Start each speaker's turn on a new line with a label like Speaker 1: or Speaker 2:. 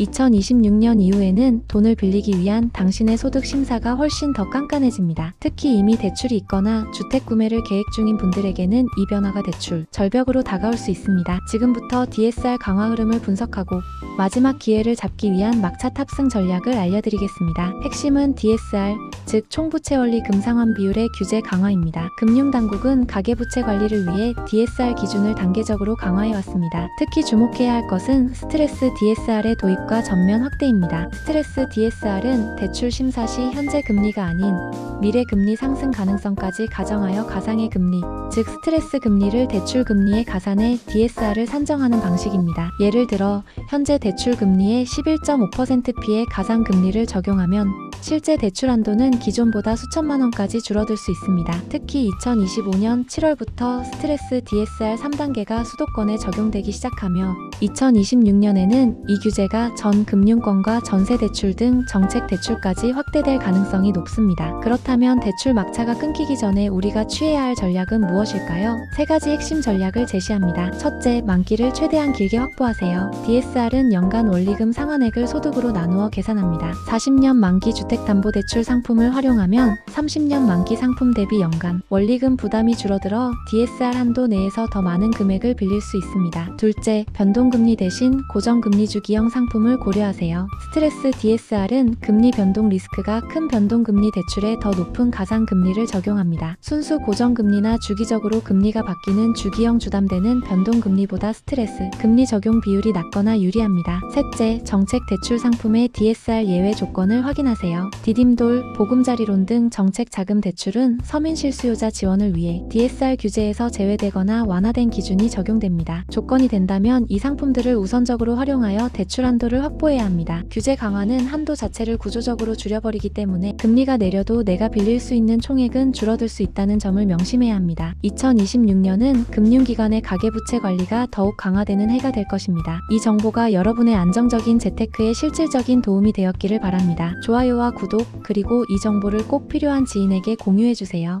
Speaker 1: 2026년 이후에는 돈을 빌리기 위한 당신의 소득 심사가 훨씬 더 깐깐해집니다. 특히 이미 대출이 있거나 주택 구매를 계획 중인 분들에게는 이 변화가 대출, 절벽으로 다가올 수 있습니다. 지금부터 DSR 강화 흐름을 분석하고 마지막 기회를 잡기 위한 막차 탑승 전략을 알려드리겠습니다. 핵심은 DSR, 즉 총부채 원리 금상환 비율의 규제 강화입니다. 금융당국은 가계부채 관리를 위해 DSR 기준을 단계적으로 강화해 왔습니다. 특히 주목해야 할 것은 스트레스 DSR의 도입과 전면 확대입니다. 스트레스 DSR은 대출 심사 시 현재 금리가 아닌 미래 금리 상승 가능성까지 가정하여 가상의 금리, 즉 스트레스 금리를 대출 금리에 가산해 DSR을 산정하는 방식입니다. 예를 들어 현재 대출 금리의 11.5%피의 가상 금리를 적용하면 실제 대출 한도는 기존보다 수천만 원까지 줄어들 수 있습니다. 특히 2025년 7월부터 스트레스 DSR 3단계가 수도권에 적용되기 시작하며 2026년에는 이 규제가 전 금융권과 전세 대출 등 정책 대출까지 확대될 가능성이 높습니다. 그렇다면 대출 막차가 끊기기 전에 우리가 취해야 할 전략은 무엇일까요? 세 가지 핵심 전략을 제시합니다. 첫째, 만기를 최대한 길게 확보하세요. DSR은 연간 원리금 상환액을 소득으로 나누어 계산합니다. 40년 만기 주택 담보대출 상품을 활용하면 30년 만기 상품 대비 연간 원리금 부담이 줄어들어 DSR 한도 내에서 더 많은 금액을 빌릴 수 있습니다. 둘째, 변동금리 대신 고정금리 주기형 상품을 고려하세요. 스트레스 DSR은 금리 변동 리스크가 큰 변동금리 대출에 더 높은 가상금리를 적용합니다. 순수 고정금리나 주기적으로 금리가 바뀌는 주기형 주담대는 변동금리보다 스트레스, 금리 적용 비율이 낮거나 유리합니다. 셋째, 정책 대출 상품의 DSR 예외 조건을 확인하세요. 디딤돌, 보금자리론 등 정책 자금 대출은 서민 실수요자 지원을 위해 DSR 규제에서 제외되거나 완화된 기준이 적용됩니다. 조건이 된다면 이 상품들을 우선적으로 활용하여 대출 한도를 확보해야 합니다. 규제 강화는 한도 자체를 구조적으로 줄여버리기 때문에 금리가 내려도 내가 빌릴 수 있는 총액은 줄어들 수 있다는 점을 명심해야 합니다. 2026년은 금융기관의 가계부채 관리가 더욱 강화되는 해가 될 것입니다. 이 정보가 여러분의 안정적인 재테크에 실질적인 도움이 되었기를 바랍니다. 구독, 그리고 이 정보를 꼭 필요한 지인에게 공유해주세요.